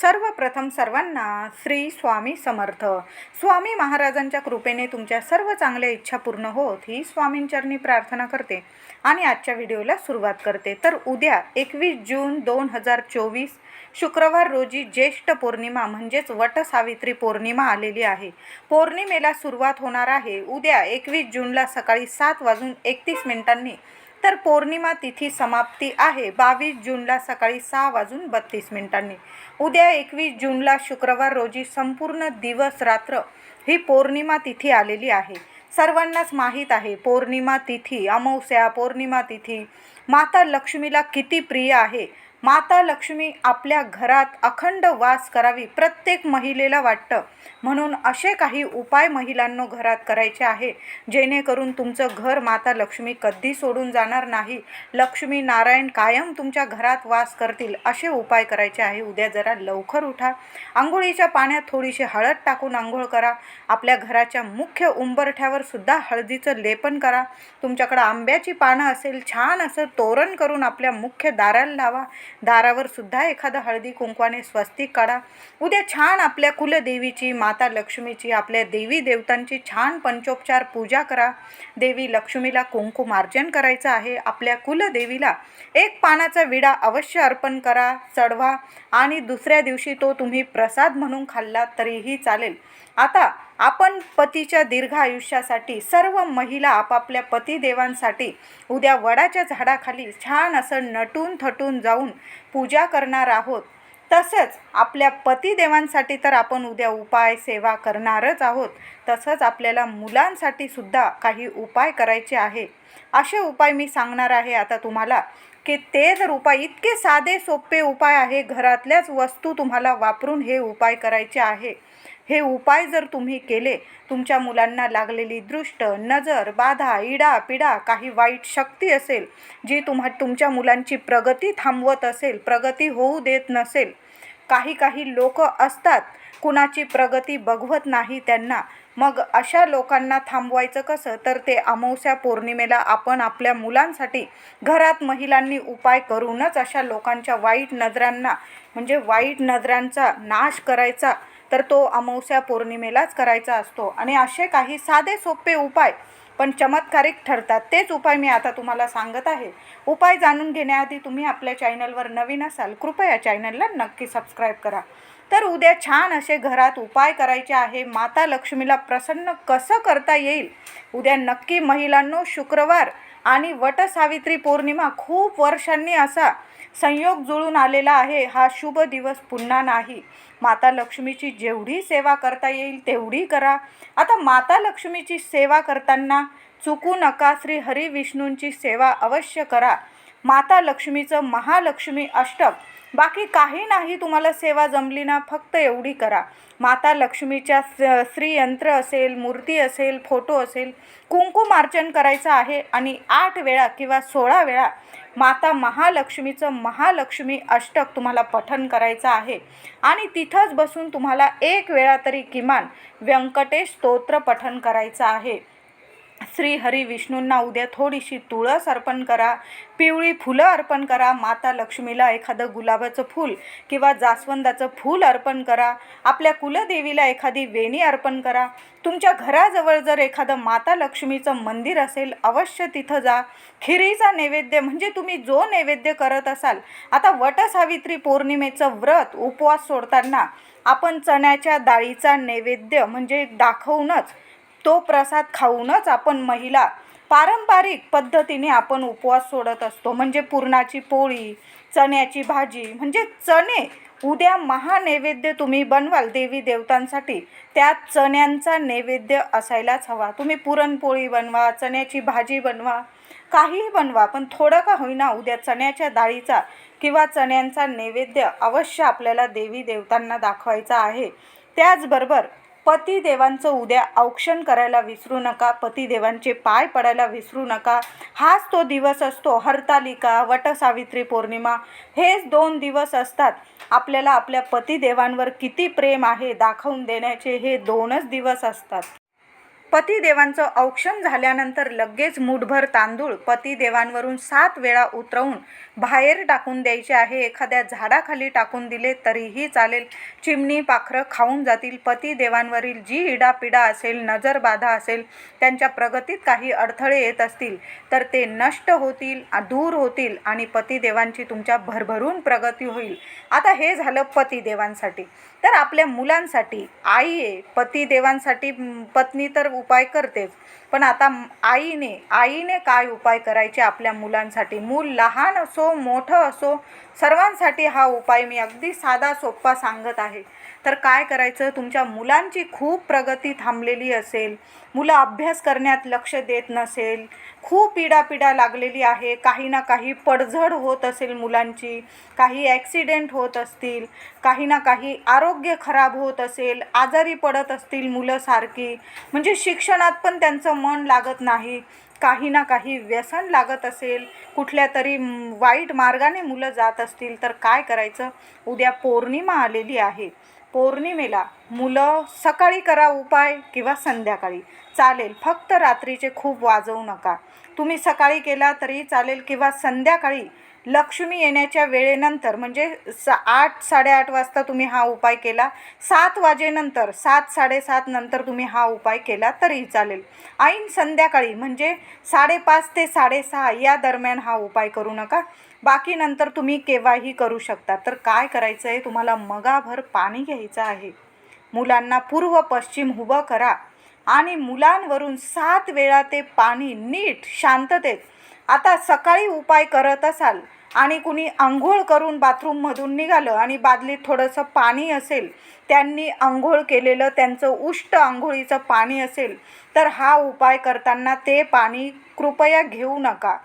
सर्वप्रथम सर्वांना श्री स्वामी समर्थ. स्वामी महाराजांच्या कृपेने तुमच्या सर्व चांगल्या इच्छा पूर्ण होत ही स्वामींचरणी प्रार्थना करते आणि आजच्या व्हिडिओला सुरुवात करते. तर उद्या एकवीस जून दोन हजार चोवीस शुक्रवार रोजी ज्येष्ठ पौर्णिमा म्हणजेच वटसावित्री पौर्णिमा आलेली आहे. पौर्णिमेला सुरुवात होणार आहे. उद्या एकवीस जूनला सकाळी सात वाजून एकतीस मिनिटांनी तर पौर्णिमा तिथी समाप्ती आहे. बावीस जूनला सकाळी सहा वाजून बत्तीस मिनिटांनी. उद्या एकवीस जूनला शुक्रवार रोजी संपूर्ण दिवस रात्र ही पौर्णिमा तिथी आलेली आहे. सर्वांनाच माहीत आहे पौर्णिमा तिथी अमावस्या पौर्णिमा तिथी माता लक्ष्मीला किती प्रिय आहे. माता लक्ष्मी आपल्या घरात अखंड वास करावी प्रत्येक महिलेला वाटतं. म्हणून असे काही उपाय महिलांनो घरात करायचे आहे. जेणेकरून तुमचं घर माता लक्ष्मी कधी सोडून जाणार नाही. लक्ष्मी नारायण कायम तुमच्या घरात वास करतील असे उपाय करायचे आहे. उद्या जरा लवकर उठा. आंघोळीच्या पाण्यात थोडीशी हळद टाकून आंघोळ करा. आपल्या घराच्या मुख्य उंबरठ्यावर सुद्धा हळदीचं लेपन करा. तुमच्याकडं आंब्याची पानं असेल छान असं तोरण करून आपल्या मुख्य दाराला लावा. दारावर सुद्धा एखादं हळदी कुंकवाने स्वस्तिक काढा. उद्या छान आपल्या कुलदेवीची माता लक्ष्मीची आपल्या देवी देवतांची छान पंचोपचार पूजा करा. देवी लक्ष्मीला कुंकुमार्जन करायचं आहे. आपल्या कुलदेवीला एक पानाचा विडा अवश्य अर्पण करा चढवा आणि दुसऱ्या दिवशी तो तुम्ही प्रसाद म्हणून खाल्ला तरीही चालेल. आता आपण पतीच्या दीर्घ आयुष्यासाठी सर्व महिला आपापल्या पतिदेवांसाठी उद्या वडाच्या झाडाखाली छान असं नटून थटून जाऊन पूजा करणार आहोत. तसंच आपल्या पतिदेवांसाठी तर आपण उद्या उपाय सेवा करणारच आहोत. तसंच आपल्याला मुलांसाठी सुद्धा काही उपाय करायचे आहे. असे उपाय मी सांगणार आहे आता तुम्हाला. की ते जर उपाय इतके साधे सोपे उपाय आहे. घरातल्याच वस्तू तुम्हाला वापरून हे उपाय करायचे आहे. हे उपाय जर तुम्ही केले तुमच्या मुलांना लागलेली दृष्ट नजर बाधा इडा पिडा काही वाईट शक्ती असेल जी तुम्हा तुमच्या मुलांची प्रगती थांबवत असेल प्रगती होऊ देत नसेल. काही काही लोक असतात कुणाची प्रगती बघवत नाही त्यांना. मग अशा लोकांना थांबवायचं कसं? तर ते अमावस्या पौर्णिमेला आपण आपल्या मुलांसाठी घरात महिलांनी उपाय करूनच अशा लोकांच्या वाईट नजरांना म्हणजे वाईट नजरांचा नाश करायचा तर तो अमावस्या पौर्णिमेलाच करायचा असतो. आणि असे काही साधे सोपे उपाय पण चमत्कारिक ठरतात. तेच उपाय मी आता तुम्हाला सांगत आहे. उपाय जाणून घेण्याआधी तुम्ही आपल्या चॅनलवर नवीन असाल कृपया चॅनलला नक्की सबस्क्राईब करा. तर उद्या छान असे घरात उपाय करायचे आहे. माता लक्ष्मीला प्रसन्न कसं करता येईल? उद्या नक्की महिलांनो शुक्रवार आणि वटसावित्री पौर्णिमा खूप वर्षांनी असा संयोग जुळून आलेला आहे. हा शुभ दिवस पुन्हा नाही. माता लक्ष्मीची जेवढी सेवा करता येईल तेवढी करा. आता माता लक्ष्मीची सेवा करताना चुकू नका. श्री हरी विष्णूंची सेवा अवश्य करा. माता लक्ष्मीचं महालक्ष्मी अष्टक बाकी काही नाही तुम्हाला सेवा जमली ना फक्त एवढी करा. माता लक्ष्मीच्या स- श्रीयंत्र असेल मूर्ती असेल फोटो असेल कुंकुमार्चन करायचं आहे आणि आठ वेळा किंवा सोळा वेळा माता महालक्ष्मीचं महालक्ष्मी अष्टक तुम्हाला पठन करायचं आहे. आणि तिथंच बसून तुम्हाला एक वेळा तरी किमान व्यंकटेश स्तोत्र पठन करायचं आहे. श्री हरी विष्णूंना उद्या थोडीशी तुळस अर्पण करा. पिवळी फुलं अर्पण करा. माता लक्ष्मीला एखादं गुलाबाचं फूल किंवा जास्वंदाचं फूल अर्पण करा. आपल्या कुलदेवीला एखादी वेणी अर्पण करा. तुमच्या घराजवळ जर एखादं माता लक्ष्मीचं मंदिर असेल अवश्य तिथं जा. खिरीचा नैवेद्य म्हणजे तुम्ही जो नैवेद्य करत असाल आता वटसावित्री पौर्णिमेचं व्रत उपवास सोडताना आपण चण्याच्या डाळीचा नैवेद्य म्हणजे दाखवूनच तो प्रसाद खाऊनच आपण महिला पारंपरिक पद्धतीने आपण उपवास सोडत असतो. म्हणजे पुरणाची पोळी चण्याची भाजी म्हणजे चणे उद्या महानैवेद्य तुम्ही बनवाल देवी देवतांसाठी. त्यात चण्यांचा नैवेद्य असायलाच हवा. तुम्ही पुरणपोळी बनवा चण्याची भाजी बनवा काहीही बनवा पण थोडं का होईना उद्या चण्याच्या डाळीचा किंवा चण्यांचा नैवेद्य अवश्य आपल्याला देवी देवतांना दाखवायचा आहे. त्याचबरोबर पतिदेवांचं उद्या औक्षण करायला विसरू नका पतिदेवांचे पाय पडायला विसरू नका. हाच तो दिवस असतो हरतालिका वटसावित्री पौर्णिमा. हेच दोन दिवस असतात. आपल्याला आपल्या पतिदेवांवर किती प्रेम आहे दाखवून देण्याचे हे दोनच दिवस असतात. पतिदेवांचं औक्षण झाल्यानंतर लगेच मुठभर तांदूळ पतिदेवांवरून सात वेळा उतरवून बाहेर टाकून द्यायचे आहे. एखाद्या झाडाखाली टाकून दिले तरीही चालेल. चिमणी पाखरं खाऊन जातील. पतिदेवांवरील जी इडापिडा असेल नजरबाधा असेल त्यांच्या प्रगतीत काही अडथळे येत असतील तर ते नष्ट होतील दूर होतील आणि पतिदेवांची तुमच्या भरभरून प्रगती होईल. आता हे झालं पतिदेवांसाठी. तर आपल्या मुलांसाठी आई आहे पतिदेवांसाठी पत्नी तर उपाय करतेच. पण आता आईने आईने काय उपाय करायचे आपल्या मुलांसाठी? मूल लहान असो मोठं असो सर्वांसाठी हा उपाय मी अगदी साधा सोप्पा सांगत आहे. तर काय करायचं? तुमच्या मुलांची खूप प्रगती थांबलेली असेल. मुलं अभ्यास करण्यात लक्ष देत नसेल. खूप इडापिडा लागलेली आहे. काही ना काही पडझड होत असेल मुलांची काही ॲक्सिडेंट होत असतील काही ना काही आरोग्य खराब होत असेल आजारी पडत असतील मुलं सारखी. म्हणजे शिक्षणात पण त्यांचं मन लागत नाही. काही ना काही व्यसन लागत असेल. कुठल्या तरी वाईट मार्गाने मुलं जात असतील तर काय करायचं? उद्या पौर्णिमा आलेली आहे. पौर्णिमेला मुलं सकाळी करा उपाय किंवा संध्याकाळी. चालेल फक्त रात्रीचे खूप वाजवू नका. तुम्ही सकाळी केला तरी चालेल किंवा संध्याकाळी. लक्ष्मी येण्याच्या वेळेनंतर म्हणजे स आठ साडेआठ वाजता तुम्ही हा उपाय केला. सात वाजेनंतर सात साडेसात नंतर तुम्ही हा उपाय केला तरी चालेल. ऐन संध्याकाळी म्हणजे साडेपाच ते साडेसहा या दरम्यान हा उपाय करू नका. बाकी नंतर तुम्ही केव्हाही करू शकता. तर काय करायचं आहे तुम्हाला मगाभर पाणी घ्यायचं आहे. मुलांना पूर्व पश्चिम उभं करा आणि मुलांवरून सात वेळा ते पाणी नीट शांततेत. आता सकाळी उपाय करत असाल आणि कुणी आंघोळ करून बाथरूममधून निघालं आणि बादलीत थोडंसं पाणी असेल त्यांनी आंघोळ केलेलं त्यांचं उष्ट आंघोळीचं पाणी असेल तर हा उपाय करताना ते पाणी कृपया घेऊ नका.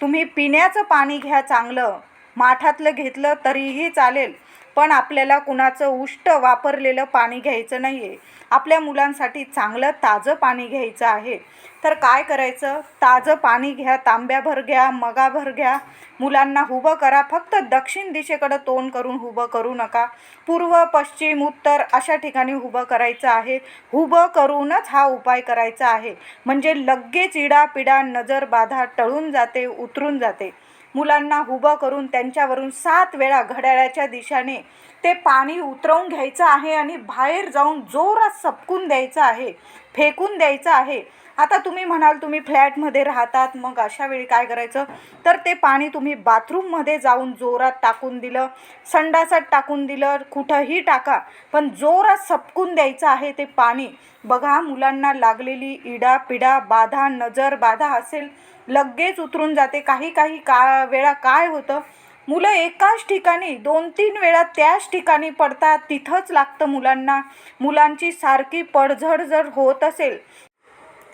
तुम्ही पिण्याचं पाणी घ्या चांगलं. माठातलं घेतलं तरीही चालेल. पण आपल्याला कुणाचं उष्ट वापरलेलं पाणी घ्यायचं नाही आहे आपल्या मुलांसाठी चांगलं ताजं पाणी घ्यायचं आहे. तर काय करायचं? ताजं पाणी घ्या तांब्याभर घ्या मगाभर घ्या. मुलांना उभं करा. फक्त दक्षिण दिशेकडं तोंड करून उभं करू नका. पूर्व पश्चिम उत्तर अशा ठिकाणी उभं करायचं आहे. उभं करूनच हा उपाय करायचा आहे. म्हणजे लगेच इडापिडा नजर बाधा टळून जाते उतरून जाते. मुलांना उभं करून त्यांच्यावरून सात वेळा घड्याळाच्या दिशाने ते पाणी उतरवून घ्यायचं आहे आणि बाहेर जाऊन जोरात सपकून द्यायचं आहे फेकून द्यायचं आहे. आता तुम्ही म्हणाल तुम्ही फ्लॅटमध्ये राहतात मग अशा वेळी काय करायचं? तर ते पाणी तुम्ही बाथरूममध्ये जाऊन जोरात टाकून दिलं संडासात टाकून दिलं कुठंही टाका. पण जोरात सपकून द्यायचं आहे ते पाणी. बघा मुलांना लागलेली इडा पिडा बाधा नजर बाधा असेल लगेच उतरून जाते. काही काही का वेळा काय होतं? मुलं एकाच ठिकाणी दोन तीन वेळा त्याच ठिकाणी पडतात. तिथंच लागतं मुलांना. मुलांची सारखी पडझड जर होत असेल.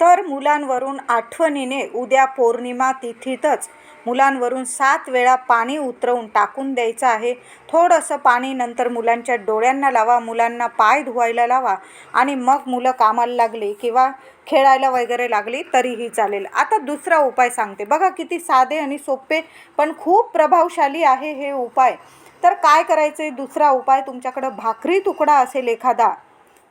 तर मुलांवरून आठवणीने उद्या पौर्णिमा तिथीतच मुलांवरून सात वेळा पाणी उतरवून टाकून द्यायचं आहे. थोडंसं पाणी नंतर मुलांच्या डोळ्यांना लावा मुलांना पाय धुवायला लावा आणि मग मुलं कामाला लागली किंवा खेळायला वगैरे लागली तरीही चालेल. आता दुसरा उपाय सांगते. बघा किती साधे आणि सोपे पण खूप प्रभावशाली आहे हे उपाय. तर काय करायचं आहे दुसरा उपाय तुमच्याकडं भाकरी तुकडा असेल एखादा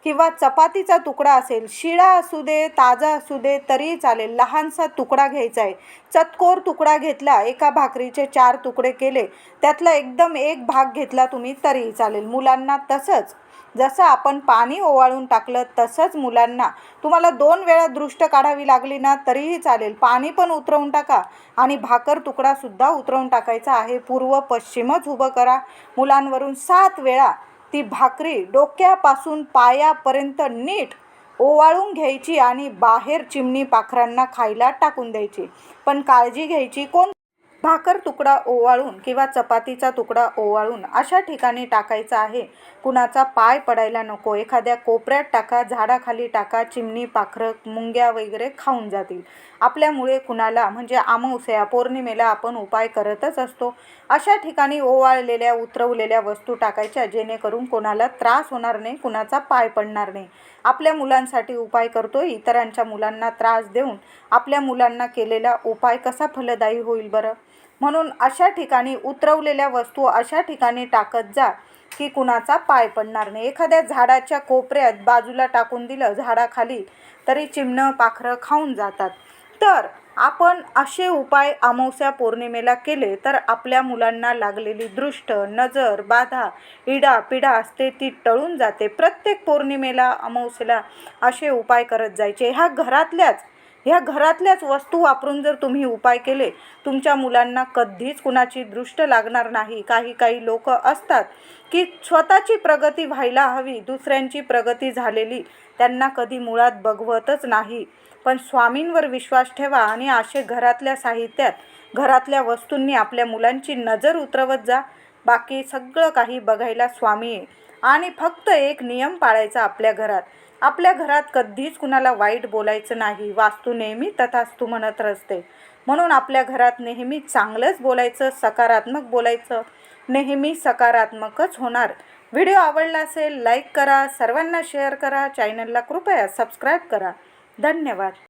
किंवा चपातीचा तुकडा असेल शिळा असू दे ताजा असू दे तरी चालेल. लहानसा तुकडा घ्यायचा आहे. चतकोर तुकडा घेतला एका भाकरीचे चार तुकडे केले त्यातला एकदम एक भाग घेतला तुम्ही तरीही चालेल. मुलांना तसंच जसं आपण पाणी ओवाळून टाकलं तसंच मुलांना. तुम्हाला दोन वेळा दृष्ट काढावी लागली ना तरीही चालेल. पाणी पण उतरवून टाका आणि भाकर तुकडासुद्धा उतरवून टाकायचा आहे. पूर्व पश्चिमच उभं करा. मुलांवरून सात वेळा ती भाकरी डोक्यापासून पायापर्यंत नीट ओवाळून घ्यायची आणि बाहेर चिमणी पाखरांना खायला टाकून द्यायची. पण काळजी घ्यायची कोण? भाकर तुकडा ओवाळून किंवा चपातीचा तुकडा ओवाळून अशा ठिकाणी टाकायचा आहे. कुणाचा पाय पडायला नको. एखाद्या कोपऱ्यात टाका झाडाखाली टाका चिमणी पाखरं मुंग्या वगैरे खाऊन जातील. आपल्यामुळे कुणाला म्हणजे अमावस्या पौर्णिमेला आपण उपाय करतच असतो. अशा ठिकाणी ओवाळलेल्या उतरवलेल्या वस्तू टाकायच्या जेणेकरून कोणाला त्रास होणार नाही कुणाचा पाय पडणार नाही. आपल्या मुलांसाठी उपाय करतो इतरांच्या मुलांना त्रास देऊन आपल्या मुलांना केलेला उपाय कसा फलदायी होईल बरं? म्हणून अशा ठिकाणी उतरवलेल्या वस्तू अशा ठिकाणी टाकत जा की कुणाचा पाय पडणार नाही. एखाद्या झाडाच्या कोपऱ्यात बाजूला टाकून दिलं झाडाखाली तरी चिमणं पाखरं खाऊन जातात. तर आपण असे उपाय अमावस्या पौर्णिमेला केले तर आपल्या मुलांना लागलेली दृष्ट नजर बाधा इडा पिडा असते ती टळून जाते. प्रत्येक पौर्णिमेला अमावस्येला असे उपाय करत जायचे. ह्या घरातल्याच ह्या घरातल्याच वस्तू वापरून जर तुम्ही उपाय केले तुमच्या मुलांना कधीच कुणाची दृष्ट लागणार नाही. काही काही लोक असतात की स्वतःची प्रगती व्हायला हवी दुसऱ्यांची प्रगती झालेली त्यांना कधी मुळात बघवतच नाही. पण स्वामींवर विश्वास ठेवा आणि असे घरातल्या साहित्यात घरातल्या वस्तूंनी आपल्या मुलांची नजर उतरवत जा. बाकी सगळं काही बघायला स्वामी आहे आणि फक्त एक नियम पाळायचा आपल्या घरात. आपल्या घरात कधीच कुणाला वाईट बोलायचं नाही. वास्तू नेहमी तथास्तू म्हणत असते म्हणून आपल्या घरात नेहमी चांगलंच बोलायचं सकारात्मक बोलायचं. नेहमी सकारात्मकच होणार. व्हिडिओ आवडला असेल लाईक करा. सर्वांना शेअर करा. चॅनलला कृपया सबस्क्राईब करा. धन्यवाद.